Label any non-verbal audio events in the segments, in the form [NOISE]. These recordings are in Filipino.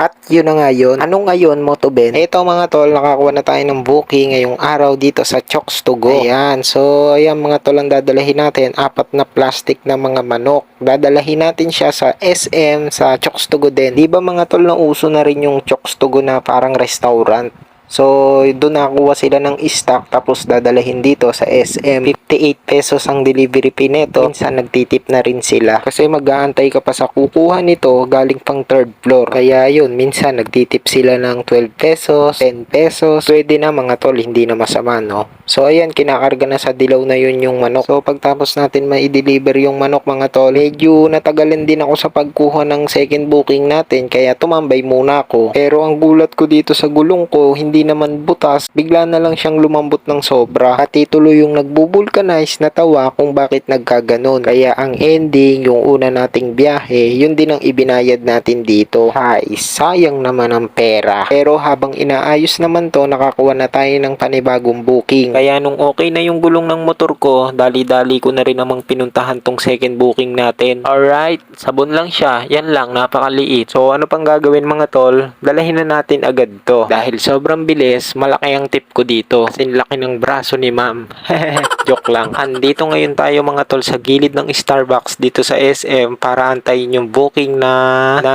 At yun na nga yun. Ano ngayon, Motoben? Ito mga tol, nakakuha na tayo ng booking ngayong araw dito sa Chokes to Go. Ayan. So, ayan mga tol, ang dadalahin natin. Apat na plastic na mga manok. Dadalahin natin siya sa SM, sa Chokes to Go din. Di ba mga tol, na uso na rin yung Chokes to Go na parang restaurant? So, doon nakuha sila ng stock tapos dadalahin dito sa SM. 58 pesos ang delivery fee nito. Minsan nagtitip na rin sila. Kasi mag-aantay ka pa sa kukuha nito galing pang third floor. Kaya yun, minsan nagtitip sila ng 12 pesos, 10 pesos. Pwede na mga tol, hindi na masama no. So, ayan, kinakarga na sa dilaw na yun yung manok. So, pagtapos natin ma-deliver yung manok mga tol, medyo natagalan din ako sa pagkuha ng second booking natin. Kaya tumambay muna ako. Pero ang gulat ko dito sa gulong ko, hindi naman butas. Bigla na lang siyang lumambot ng sobra. Pati tuloy yung nagbubulkanize na tawa kung bakit nagkaganon. Kaya ang ending, yung una nating biyahe, yun din ang ibinayad natin dito. Ay, sayang naman ang pera. Pero habang inaayos naman to, nakakuha na tayo ng panibagong booking. Kaya nung okay na yung gulong ng motor ko, dali-dali ko na rin namang pinuntahan tong second booking natin. Alright, sabon lang siya. Yan lang, napakaliit. So ano pang gagawin mga tol? Dalahin na natin agad to. Dahil sobrang bilis, malaki ang tip ko dito. Kasi laki ng braso ni ma'am. [LAUGHS] Joke lang. Andito ngayon tayo mga tol sa gilid ng Starbucks dito sa SM para antayin yung booking na na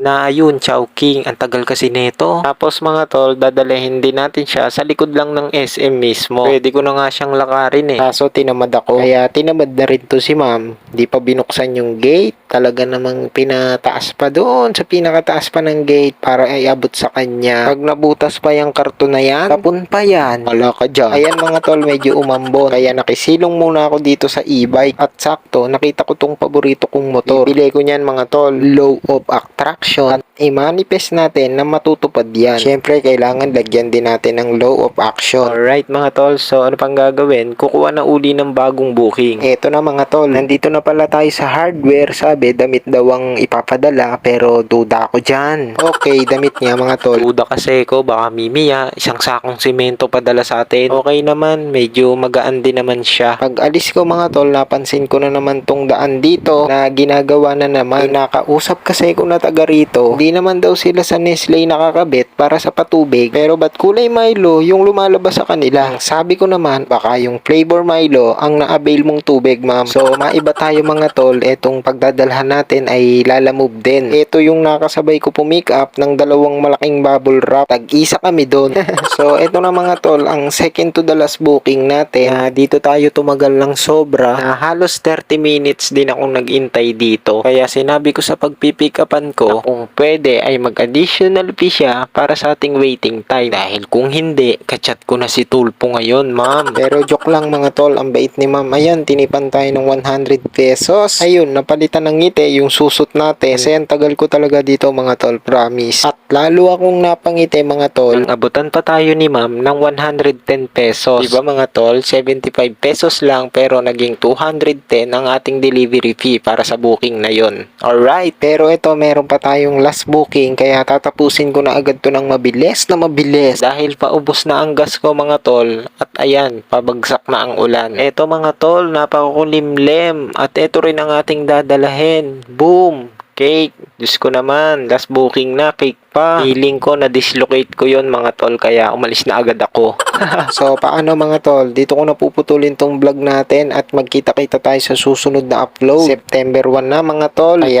na ayun, Chowking. Ang tagal kasi nito. Tapos mga tol, dadalahin din natin siya sa likod lang ng SM mismo. Pwede ko na nga siyang lakarin eh. Kaso tinamad ako. Kaya tinamad na rin to si ma'am. Di pa binuksan yung gate. Talaga namang pinataas pa doon sa pinakataas pa ng gate para iabot sa kanya. Pag nabutas pa yung karton na yan, tapon pa yan. Wala ka dyan. Ayan mga tol, medyo umambon. Kaya nakisilong muna ako dito sa e-bike. At sakto, nakita ko tong paborito kong motor. Bili ko niyan mga tol, low of attraction. At i-manifest natin na matutupad yan. Siyempre, kailangan lagyan din natin ng low of action. Alright mga tol, so ano pang gagawin? Kukuha na uli ng bagong booking. Eto na mga tol, nandito na pala tayo sa hardware. Sabi, damit daw ang ipapadala, pero duda ako dyan. Okay, damit niya mga tol. Duda kasi ko, baka mimiya, isang sakong simento padala sa atin. Okay naman, medyo magaan din naman siya. Pag alis ko mga tol, napansin ko na naman tong daan dito na ginagawa na naman. Nakausap kasi ko na taga rito. Hindi naman daw sila sa Nestle nakakabit para sa patubig. Pero ba't kulay Milo yung lumalabas sa kanila? Ang Sabi ko naman, baka yung flavor Milo ang na-avail mong tubig ma'am. So maiba tayo mga tol, etong pagdadalhan natin ay lalamove din. Ito yung nakasabay ko pumick up ng dalawang malaking bubble wrap. Tag-isa kami doon. [LAUGHS] so ito na mga tol, ang second to the last booking natin. Na dito tayo tumagal ng sobra. Na halos 30 minutes din akong nagintay dito. Kaya sinabi ko sa pagpipick upan ko, kung pwede ay mag-additional fee siya para sa ating waiting time. Dahil kung hindi, kachat ko na si Tulpo ngayon, ma'am. [LAUGHS] Pero joke lang mga tol, ang bait ni ma'am. Ayan, tinipan tayo ng 100 pesos. Ayun, napalitan ng ngiti yung susot natin. Kasi ang tagal ko talaga dito mga tol, promise. At lalo akong napangiti mga tol. Abutan pa tayo ni ma'am ng 110 pesos. Diba mga tol, 75 pesos lang pero naging 210 ang ating delivery fee para sa booking na yon. Alright, pero ito meron pa tayong last booking kaya tatapusin ko na agad to ng mabilis na mabilis dahil paubos na ang gas ko mga tol at ayan, pabagsak na ang ulan. Ito mga tol, napakakulimlim at ito rin ang ating dadalahin. Boom! Cake. Diyos ko naman, last booking na, cake pa. Feeling ko na dislocate ko yon mga tol, kaya umalis na agad ako. [LAUGHS] so, paano mga tol? Dito ko na puputulin tong vlog natin at magkita-kita tayo sa susunod na upload. September 1 na mga tol. Kaya